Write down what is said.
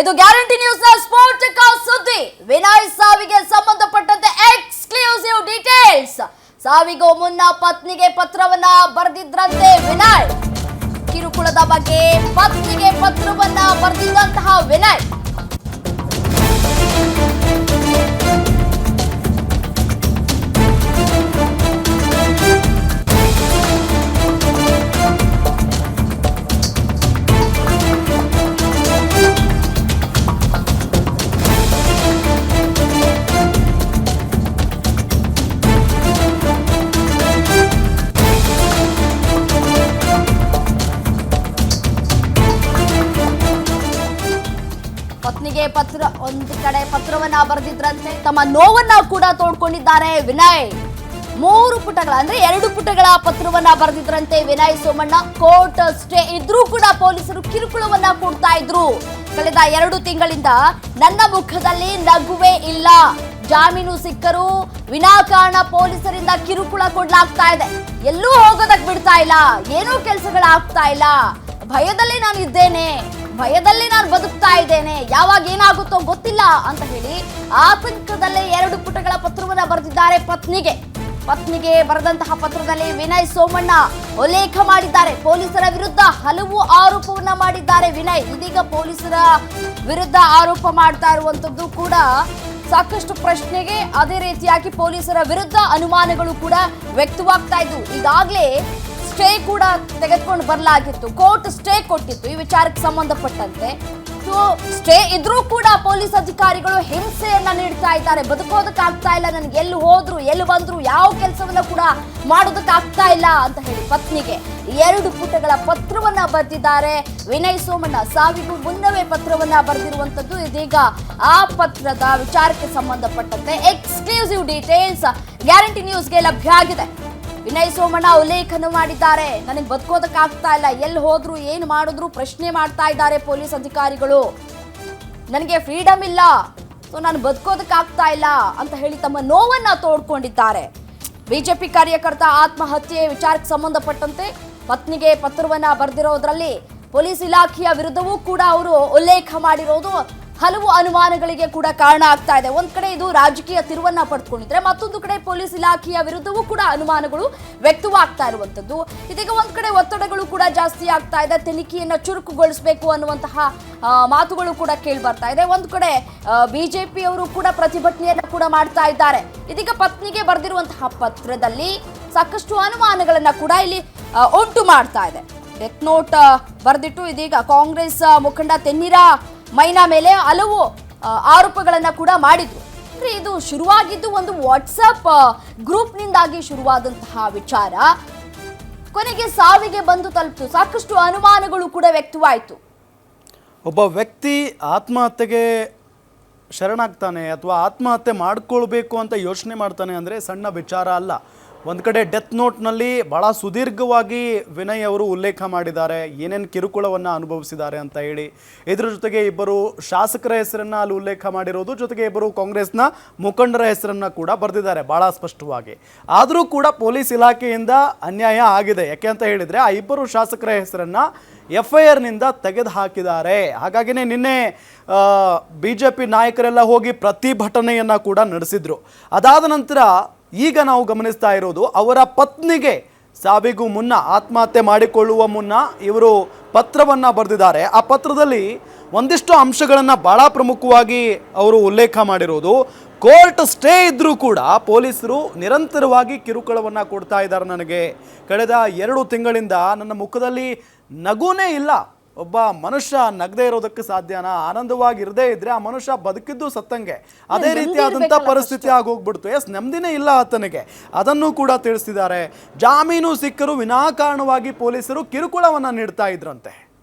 ಇದು guarantee news ಸ್ಫೋಟಕ ಸುದ್ದಿ. ವಿನಯ್ ಸಾವಿಗೆ ಸಂಬಂಧಪಟ್ಟಂತೆ ಎಕ್ಸ್ಕ್ಲೂಸಿವ್ ಡೀಟೇಲ್ಸ್ ಸಾವಿಗೂ ಮುನ್ನ ಪತ್ನಿಗೆ ಪತ್ರವನ್ನ ಬರೆದಿದ್ರಂತೆ ವಿನಯ್. ಕಿರುಕುಳದ ಬಗ್ಗೆ ಪತ್ನಿಗೆ ಪತ್ರವನ್ನ ಬರೆದಿದ್ದಂತಹ ವಿನಯ್. ಪತ್ನಿಗೆ ಪತ್ರ, ಒಂದು ಕಡೆ ಪತ್ರವನ್ನ ಬರೆದಿದ್ರಂತೆ. ತಮ್ಮ ನೋವನ್ನ ಕೂಡ ತೋಡ್ಕೊಂಡಿದ್ದಾರೆ ವಿನಯ್. ಮೂರು ಪುಟಗಳ, ಅಂದ್ರೆ ಎರಡು ಪುಟಗಳ ಪತ್ರವನ್ನ ಬರೆದಿದ್ರಂತೆ ವಿನಯ್ ಸೋಮಣ್ಣ. ಕೋರ್ಟ್ ಸ್ಟೇ ಇದ್ರೂ ಕೂಡ ಪೊಲೀಸರು ಕಿರುಕುಳವನ್ನ ಕೊಡ್ತಾ ಇದ್ರು. ಕಳೆದ ಎರಡು ತಿಂಗಳಿಂದ ನನ್ನ ಮುಖದಲ್ಲಿ ನಗುವೇ ಇಲ್ಲ. ಜಾಮೀನು ಸಿಕ್ಕರು ವಿನಾಕಾರಣ ಪೊಲೀಸರಿಂದ ಕಿರುಕುಳ ಕೊಡ್ಲಾಗ್ತಾ ಇದೆ. ಎಲ್ಲೂ ಹೋಗೋದಕ್ ಬಿಡ್ತಾ ಇಲ್ಲ. ಏನೂ ಕೆಲಸಗಳಾಗ್ತಾ ಇಲ್ಲ. ಭಯದಲ್ಲಿ ನಾನು ಇದ್ದೇನೆ ಭಯದಲ್ಲಿ ನಾನು ಬದುಕ್ತಾ ಇದ್ದೇನೆ. ಯಾವಾಗ ಏನಾಗುತ್ತೋ ಗೊತ್ತಿಲ್ಲ ಅಂತ ಹೇಳಿ ಆತಂಕದಲ್ಲೇ ಎರಡು ಪುಟಗಳ ಪತ್ರವನ್ನ ಬರೆದಿದ್ದಾರೆ ಪತ್ನಿಗೆ. ಪತ್ನಿಗೆ ಬರೆದಂತಹ ಪತ್ರದಲ್ಲಿ ವಿನಯ್ ಸೋಮಣ್ಣ ಉಲ್ಲೇಖ ಮಾಡಿದ್ದಾರೆ. ಪೊಲೀಸರ ವಿರುದ್ಧ ಹಲವು ಆರೋಪವನ್ನ ಮಾಡಿದ್ದಾರೆ ವಿನಯ್. ಇದೀಗ ಪೊಲೀಸರ ವಿರುದ್ಧ ಆರೋಪ ಮಾಡ್ತಾ ಇರುವಂತದ್ದು ಕೂಡ ಸಾಕಷ್ಟು ಪ್ರಶ್ನೆಗೆ ಅದೇ ರೀತಿಯಾಗಿ ಪೊಲೀಸರ ವಿರುದ್ಧ ಅನುಮಾನಗಳು ಕೂಡ ವ್ಯಕ್ತವಾಗ್ತಾ ಇದ್ವು. ಈಗಾಗಲೇ ಸ್ಟೇ ಕೂಡ ತೆಗೆದುಕೊಂಡು ಬರಲಾಗಿತ್ತು. ಕೋರ್ಟ್ ಸ್ಟೇ ಕೊಟ್ಟಿತ್ತು. ಈ ವಿಚಾರಕ್ಕೆ ಸಂಬಂಧಪಟ್ಟಂತೆ. ಸೊ ಸ್ಟೇ ಇದ್ರೂ ಕೂಡ ಪೊಲೀಸ್ ಅಧಿಕಾರಿಗಳು ಹಿಂಸೆಯನ್ನ ನೀಡ್ತಾ ಇದ್ದಾರೆ. ಬದುಕೋದಕ್ಕಾಗ್ತಾ ಇಲ್ಲ. ನನಗೆ ಎಲ್ಲಿ ಹೋದ್ರು, ಎಲ್ಲಿ ಬಂದ್ರು ಯಾವ ಕೆಲಸವನ್ನ ಕೂಡ ಮಾಡೋದಕ್ಕಾಗ್ತಾ ಇಲ್ಲ ಅಂತ ಹೇಳಿ ಪತ್ನಿಗೆ ಎರಡು ಪುಟಗಳ ಪತ್ರವನ್ನ ಬರೆದಿದ್ದಾರೆ. ವಿನಯ್ ಸೋಮಣ್ಣ, ಸಾವಿಗೂ ಮುನ್ನವೇ ಪತ್ರವನ್ನ ಬರೆದಿರುವಂತದ್ದು ಇದೀಗ ಆ ಪತ್ರದ ವಿಚಾರಕ್ಕೆ ಸಂಬಂಧಪಟ್ಟಂತೆ. ಎಕ್ಸ್ಕ್ಲೂಸಿವ್ ಡೀಟೇಲ್ಸ್ ಗ್ಯಾರಂಟಿ ನ್ಯೂಸ್ಗೆ ಲಭ್ಯ ಆಗಿದೆ. ವಿನಯ್ ಸೋಮಣ್ಣ ಉಲ್ಲೇಖನ ಮಾಡಿದ್ದಾರೆ. ನನಗೆ ಬದುಕೋದಕ್ಕಾಗ್ತಾ ಇಲ್ಲ. ಎಲ್ಲಿ ಹೋದ್ರು, ಏನು ಮಾಡಿದ್ರು ಪ್ರಶ್ನೆ ಮಾಡ್ತಾ ಇದ್ದಾರೆ ಪೊಲೀಸ್ ಅಧಿಕಾರಿಗಳು. ನನಗೆ ಫ್ರೀಡಮ್ ಇಲ್ಲ. ಸೊ ನಾನು ಬದುಕೋದಕ್ಕಾಗ್ತಾ ಇಲ್ಲ ಅಂತ ಹೇಳಿ ತಮ್ಮ ನೋವನ್ನ ತೋಡ್ಕೊಂಡಿದ್ದಾರೆ. ಬಿಜೆಪಿ ಕಾರ್ಯಕರ್ತ ಆತ್ಮಹತ್ಯೆ ವಿಚಾರಕ್ಕೆ ಸಂಬಂಧಪಟ್ಟಂತೆ ಪತ್ನಿಗೆ ಪತ್ರವನ್ನ ಬರೆದಿರೋದ್ರಲ್ಲಿ ಪೊಲೀಸ್ ಇಲಾಖೆಯ ವಿರುದ್ಧವೂ ಕೂಡ ಅವರು ಉಲ್ಲೇಖ ಮಾಡಿರೋದು ಹಲವು ಅನುಮಾನಗಳಿಗೆ ಕೂಡ ಕಾರಣ ಆಗ್ತಾ ಇದೆ. ಒಂದ್ ಕಡೆ ಇದು ರಾಜಕೀಯ ತಿರುವನ್ನ ಪಡೆದುಕೊಂಡಿದ್ರೆ ಮತ್ತೊಂದು ಕಡೆ ಪೊಲೀಸ್ ಇಲಾಖೆಯ ವಿರುದ್ಧವೂ ಕೂಡ ಅನುಮಾನಗಳು ವ್ಯಕ್ತವಾಗ್ತಾ ಇರುವಂತದ್ದು ಇದೀಗ ಒಂದ್ ಕಡೆ ಒತ್ತಡಗಳು ಕೂಡ ಜಾಸ್ತಿ ಆಗ್ತಾ ಇದೆ. ತನಿಖೆಯನ್ನ ಚುರುಕುಗೊಳಿಸಬೇಕು ಅನ್ನುವಂತಹ ಮಾತುಗಳು ಕೂಡ ಕೇಳಿ ಬರ್ತಾ ಇದೆ. ಒಂದ್ ಕಡೆ ಬಿಜೆಪಿ ಅವರು ಕೂಡ ಪ್ರತಿಭಟನೆಯನ್ನ ಕೂಡ ಮಾಡ್ತಾ ಇದ್ದಾರೆ. ಇದೀಗ ಪತ್ನಿಗೆ ಬರೆದಿರುವಂತಹ ಪತ್ರದಲ್ಲಿ ಸಾಕಷ್ಟು ಅನುಮಾನಗಳನ್ನ ಕೂಡ ಇಲ್ಲಿ ಉಂಟು ಮಾಡ್ತಾ ಇದೆ. ಡೆತ್ ನೋಟ್ ಬರೆದಿಟ್ಟು ಇದೀಗ ಕಾಂಗ್ರೆಸ್ ಮುಖಂಡ ತೆನ್ನಿರ ಮೈನಾ ಮೇಲೆ ಹಲವು ಆರೋಪಗಳನ್ನು ಕೂಡ ಮಾಡಿದ್ರು. ಅಂದರೆ ಇದು ಶುರುವಾಗಿದ್ದು ಒಂದು ವಾಟ್ಸಪ್ ಗ್ರೂಪ್ನಿಂದಾಗಿ ಶುರುವಾದಂತಹ ವಿಚಾರ. ಕೊನೆಗೆ ಸಾವಿಗೆ ಬಂದು ತಲುಪಿತು. ಸಾಕಷ್ಟು ಅನುಮಾನಗಳು ಕೂಡ ವ್ಯಕ್ತವಾಯಿತು. ಒಬ್ಬ ವ್ಯಕ್ತಿ ಆತ್ಮಹತ್ಯೆಗೆ ಶರಣಾಗ್ತಾನೆ ಅಥವಾ ಆತ್ಮಹತ್ಯೆ ಮಾಡ್ಕೊಳ್ಬೇಕು ಅಂತ ಯೋಚನೆ ಮಾಡ್ತಾನೆ ಅಂದರೆ ಸಣ್ಣ ವಿಚಾರ ಅಲ್ಲ. ಒಂದು ಕಡೆ ಡೆತ್ ನೋಟ್ನಲ್ಲಿ ಭಾಳ ಸುದೀರ್ಘವಾಗಿ ವಿನಯ್ ಅವರು ಉಲ್ಲೇಖ ಮಾಡಿದ್ದಾರೆ. ಏನೇನು ಕಿರುಕುಳವನ್ನು ಅನುಭವಿಸಿದ್ದಾರೆ ಅಂತ ಹೇಳಿ. ಇದರ ಜೊತೆಗೆ ಇಬ್ಬರು ಶಾಸಕರ ಹೆಸರನ್ನು ಅಲ್ಲಿ ಉಲ್ಲೇಖ ಮಾಡಿರೋದು. ಜೊತೆಗೆ ಇಬ್ಬರು ಕಾಂಗ್ರೆಸ್ನ ಮುಖಂಡರ ಹೆಸರನ್ನು ಕೂಡ ಬರೆದಿದ್ದಾರೆ ಭಾಳ ಸ್ಪಷ್ಟವಾಗಿ. ಆದರೂ ಕೂಡ ಪೊಲೀಸ್ ಇಲಾಖೆಯಿಂದ ಅನ್ಯಾಯ ಆಗಿದೆ. ಯಾಕೆ ಅಂತ ಹೇಳಿದರೆ ಆ ಇಬ್ಬರು ಶಾಸಕರ ಹೆಸರನ್ನು ಎಫ್ ಐ ಆರ್ನಿಂದ ತೆಗೆದು ಹಾಕಿದ್ದಾರೆ ಹಾಗಾಗಿನೇ ನಿನ್ನೆ ಬಿ ಜೆ ಪಿ ನಾಯಕರೆಲ್ಲ ಹೋಗಿ ಪ್ರತಿಭಟನೆಯನ್ನು ಕೂಡ ನಡೆಸಿದ್ರು. ಅದಾದ ನಂತರ ಈಗ ನಾವು ಗಮನಿಸ್ತಾ ಇರೋದು ಅವರ ಪತ್ನಿಗೆ ಸಾವಿಗೂ ಮುನ್ನ ಆತ್ಮಹತ್ಯೆ ಮಾಡಿಕೊಳ್ಳುವ ಮುನ್ನ ಇವರು ಪತ್ರವನ್ನು ಬರೆದಿದ್ದಾರೆ. ಆ ಪತ್ರದಲ್ಲಿ ಒಂದಿಷ್ಟು ಅಂಶಗಳನ್ನು ಭಾಳ ಪ್ರಮುಖವಾಗಿ ಅವರು ಉಲ್ಲೇಖ ಮಾಡಿರೋದು. ಕೋರ್ಟ್ ಸ್ಟೇ ಇದ್ದರೂ ಕೂಡ ಪೊಲೀಸರು ನಿರಂತರವಾಗಿ ಕಿರುಕುಳವನ್ನು ಕೊಡ್ತಾ ಇದ್ದಾರೆ ನನಗೆ. ಕಳೆದ ಎರಡು ತಿಂಗಳಿಂದ ನನ್ನ ಮುಖದಲ್ಲಿ ನಗುನೇ ಇಲ್ಲ. ಒಬ್ಬ ಮನುಷ್ಯ ನಗದೇ ಇರೋದಕ್ಕೆ ಸಾಧ್ಯನಾ? ಆನಂದವಾಗಿ ಇರದೇ ಇದ್ರೆ ಆ ಮನುಷ್ಯ ಬದುಕಿದ್ದು ಸತ್ತಂಗೆ. ಅದೇ ರೀತಿಯಾದಂಥ ಪರಿಸ್ಥಿತಿ ಆಗೋಗ್ಬಿಡ್ತು. ಎಸ್ ನೆಮ್ಮದಿನೇ ಇಲ್ಲ ಆತನಿಗೆ. ಅದನ್ನು ಕೂಡ ತಿಳಿಸಿದ್ದಾರೆ ಜಾಮೀನು ಸಿಕ್ಕರು ವಿನಾಕಾರಣವಾಗಿ ಪೊಲೀಸರು ಕಿರುಕುಳವನ್ನು ನೀಡ್ತಾ ಇದ್ರಂತೆ.